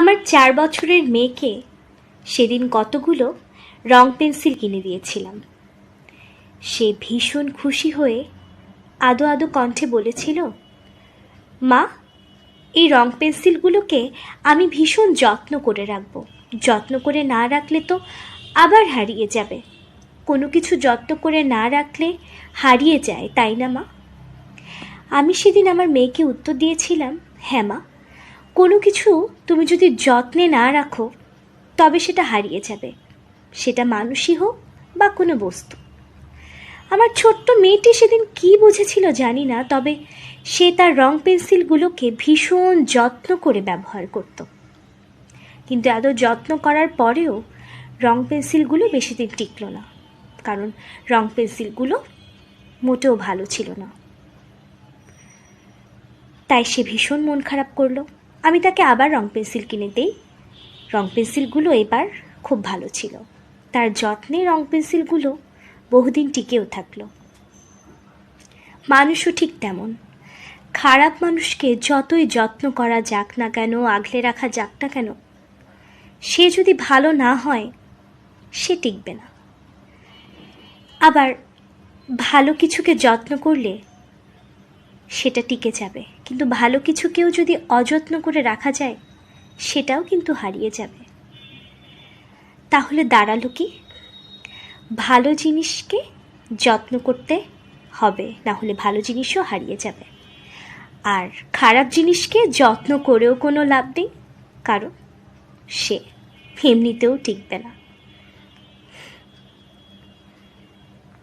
আমার চার বছরের মেয়েকে সেদিন কতগুলো রং পেন্সিল কিনে দিয়েছিলাম। সে ভীষণ খুশি হয়ে আদো আদো কণ্ঠে বলেছিল, মা, এই রং পেন্সিলগুলোকে আমি ভীষণ যত্ন করে রাখব। যত্ন করে না রাখলে তো আবার হারিয়ে যাবে। কোনো কিছু যত্ন করে না রাখলে হারিয়ে যায়, তাই না মা? আমি সেদিন আমার মেয়েকে উত্তর দিয়েছিলাম হ্যাঁ মা কোনো কিছু তুমি যদি যত্নে না রাখো, তবে সেটা হারিয়ে যাবে। সেটা মানুষই হোক বা কোনো বস্তু। আমার ছোট্ট মেয়েটি সেদিন কি বুঝেছিল জানি না, তবে সে তার রং পেন্সিলগুলোকে ভীষণ যত্ন করে ব্যবহার করত। কিন্তু এত যত্ন করার পরেও রং পেন্সিলগুলো বেশি দিন টিকলো না, কারণ রং পেন্সিলগুলো মোটেও ভালো ছিল না। তাই সে ভীষণ মন খারাপ করল। আমি তাকে আবার রং পেন্সিল কিনে দিই। রং পেন্সিলগুলো এবার খুব ভালো ছিল। তার যত্নে রং পেন্সিলগুলো বহুদিন টিকেও থাকল। মানুষও ঠিক তেমন। খারাপ মানুষকে যতই যত্ন করা যাক না কেন, আগলে রাখা যাক না কেন, সে যদি ভালো না হয়, সে টিকবে না। আবার ভালো কিছুকে যত্ন করলে সেটা টিকে যাবে। কিন্তু ভালো কিছুকেও যদি অযত্ন করে রাখা যায়, সেটাও কিন্তু হারিয়ে যাবে। তাহলে দাঁড়াল কি? ভালো জিনিসকে যত্ন করতে হবে, না হলে ভালো জিনিসও হারিয়ে যাবে। আর খারাপ জিনিসকে যত্ন করেও কোনো লাভ নেই, কারণ সে এমনিতেও টিকবে না।